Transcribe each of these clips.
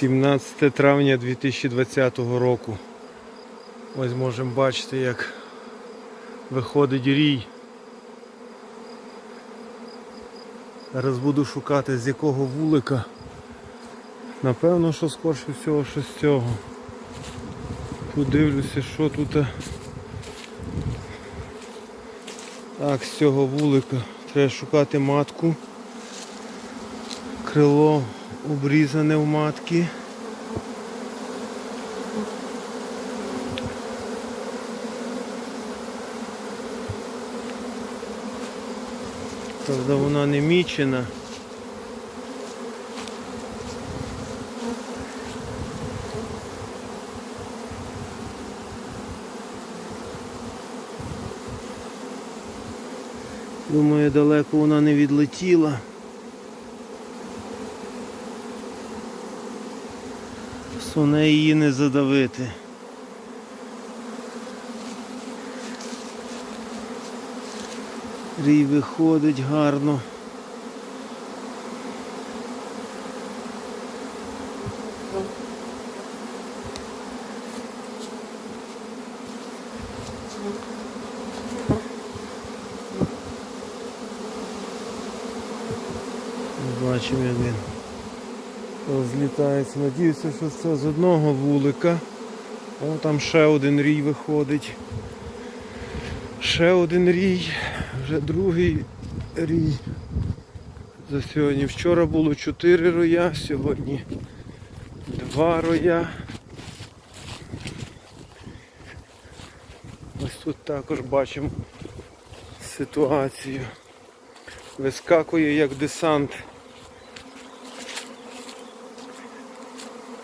17 травня 2020 року. Ось можемо бачити, як виходить рій. Зараз буду шукати з якого вулика. Напевно, що скорше всього, що з цього. Подивлюся, що тут. Так, з цього вулика. Треба шукати матку. Крило обрізане в матки. Правда, вона не мічена. Думаю, далеко вона не відлетіла. Соне її не задавити. Рій виходить гарно. Бачимо, як він розлітається. Надіюся, що це з одного вулика. О, там ще один рій виходить. Ще один рій, вже другий рій. За сьогодні. Вчора було 4 роя, сьогодні 2 роя. Ось тут також бачимо ситуацію. Вискакує як десант.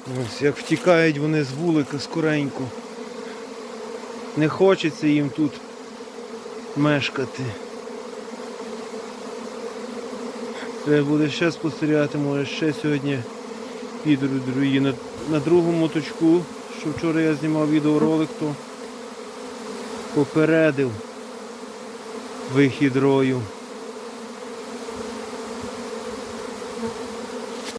Ось як втікають вони з вулика скоренько. Не хочеться їм тут мешкати. Треба буде ще спостерігати, може ще сьогодні підуть другі. На, на другому точку, що вчора я знімав відеоролик, то попередив вихід рою.